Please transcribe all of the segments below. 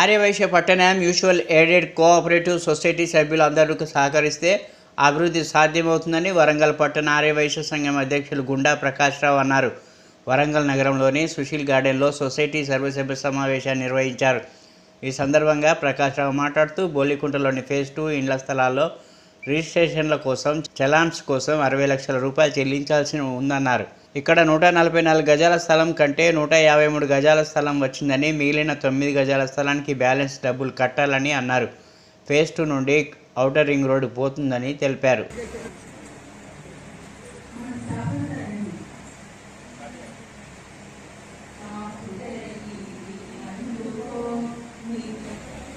ఆర్యవైశ్య పట్టణ mutual aided cooperative society సభ్యులందరూ సహకరిస్తే అభివృద్ధి సాధ్యమవుతుందని వరంగల్ పట్టణ ఆర్యవైశ్య సంఘం అధ్యక్షులు గుండా ప్రకాశ్రావు అన్నారు. వరంగల్ నగరంలోని సుశీల్ గార్డెన్లో సొసైటీ సర్వసభ్య సమావేశాన్ని నిర్వహించారు. ఈ సందర్భంగా ప్రకాశ్రావు మాట్లాడుతూ బోలికుంటలోని ఫేజ్ టూ ఇండ్ల స్థలాల్లో రిజిస్ట్రేషన్ల కోసం చలాన్స్ కోసం అరవై లక్షల రూపాయలు చెల్లించాల్సి ఉందన్నారు. ఇక్కడ నూట నలభై నాలుగు గజాల స్థలం కంటే నూట యాభై మూడు గజాల స్థలం వచ్చిందని మిగిలిన తొమ్మిది గజాల స్థలానికి బ్యాలెన్స్ డబ్బులు కట్టాలని అన్నారు. ఫేజ్ టూ నుండి ఔటర్ రింగ్ రోడ్డు పోతుందని తెలిపారు.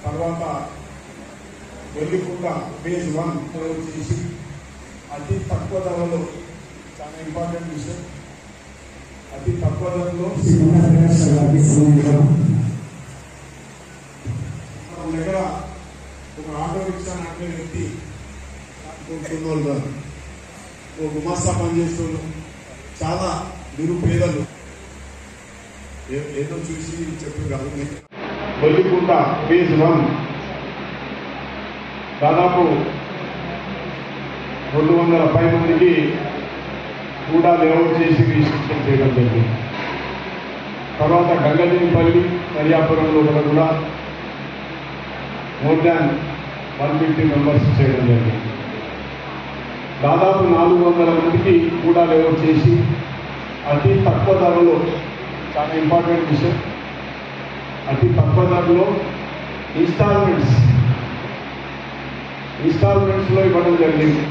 తర్వాత ఫేజ్ వన్ చేసి అతి తక్కువ ధరలో చాలా ఇంపార్టెంట్ విషయం. అతి తక్కువ ధరలో మన దగ్గర ఒక ఆటో రిక్షా నడిపే వ్యక్తి కొనుక్కున్నోళ్ళు కాదు. ఓ గుమాస్తా పనిచేస్తున్నారు చాలా నిరుపేదలు. ఏ- ఏదో చూసి చెప్పి కాదు బొల్లికుంట ఫేజ్ వన్ దాదాపు రెండు వందల పై మందికి కూడా లేఅవుట్ చేసి రిజిస్ట్రేషన్ చేయడం జరిగింది. తర్వాత గంగదేవిపల్లి కళ్యాపురంలో కూడా కూడా more than one fifty members చేయడం జరిగింది. దాదాపు నాలుగు వందల మందికి కూడా లేఅవుట్ చేసి అతి తక్కువ ధరలో చాలా ఇంపార్టెంట్ విషయం. అతి తక్కువ ధరలో ఇన్స్టాల్మెంట్స్ ఇన్స్టాల్మెంట్స్లో ఇవ్వడం జరిగింది.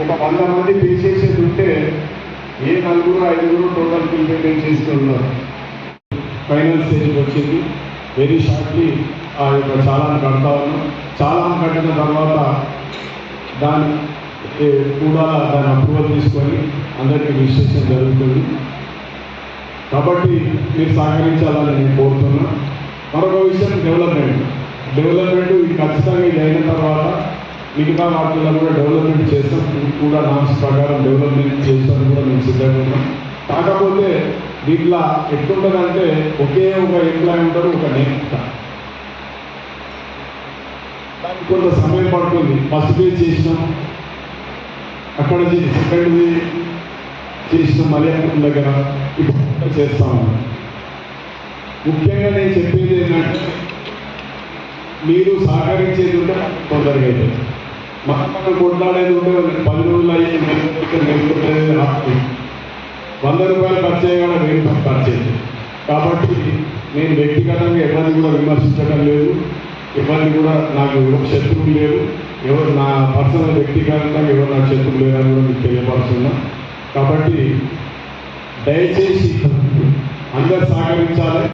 ఒక వంద మంది పే చేసేది ఉంటే ఏ నలుగురు ఐదుగురు టోటల్ బిల్ చేస్తున్నారు. ఫైనల్ స్టేజ్కి వచ్చింది. వెరీ షార్ట్లీ ఆ యొక్క చాలాను కడతా ఉన్నాం. చాలాను కట్టిన తర్వాత దాని కూడా దాని అప్రూవల్ తీసుకొని అందరికీ విశ్లేషణ జరుగుతుంది. కాబట్టి మీరు సహకరించాలని నేను కోరుతున్నా. మరొక విషయం డెవలప్మెంట్ డెవలప్మెంట్ ఇది ఖచ్చితంగా ఇది అయిన తర్వాత మిగతా వాటిల్లో కూడా డెవలప్మెంట్ చేస్తాం. ఇది కూడా నామ్స్ ప్రకారం డెవలప్మెంట్ చేస్తాను కూడా మేము సిద్ధంగా ఉన్నాం. కాకపోతే దీంట్లో ఎట్లుంటుందంటే ఒకే ఒక ఎంప్లాయ్ ఉంటారు ఒక నేత దానికి కొంత సమయం పడుతుంది. ఫస్ట్ డే చేసినాం. అక్కడ సెకండ్ డే చేసిన మలయాళం దగ్గర. ఇప్పుడు చేస్తాము ముఖ్యంగా నేను చెప్పేది ఏంటంటే మీరు సహకరించేది కూడా తొందరగా అయితే మనం మనం కొట్లాడేది ఉంటే పది రోజులు అయ్యి నెలకొట్టేది వంద రూపాయలు ఖర్చు చేయగల వెయ్యి ఖర్చు అయ్యింది కాబట్టి నేను వ్యక్తిగతంగా ఎవరిని కూడా విమర్శించడం లేదు. ఎవరిని కూడా నాకు ఎవరు శత్రువు లేరు ఎవరు నా పర్సనల్ వ్యక్తిగతంగా ఎవరు నాకు శత్రువు లేరని కూడా మీకు తెలియపరుస్తున్నా. కాబట్టి దయచేసి అందరు సహకరించాలి.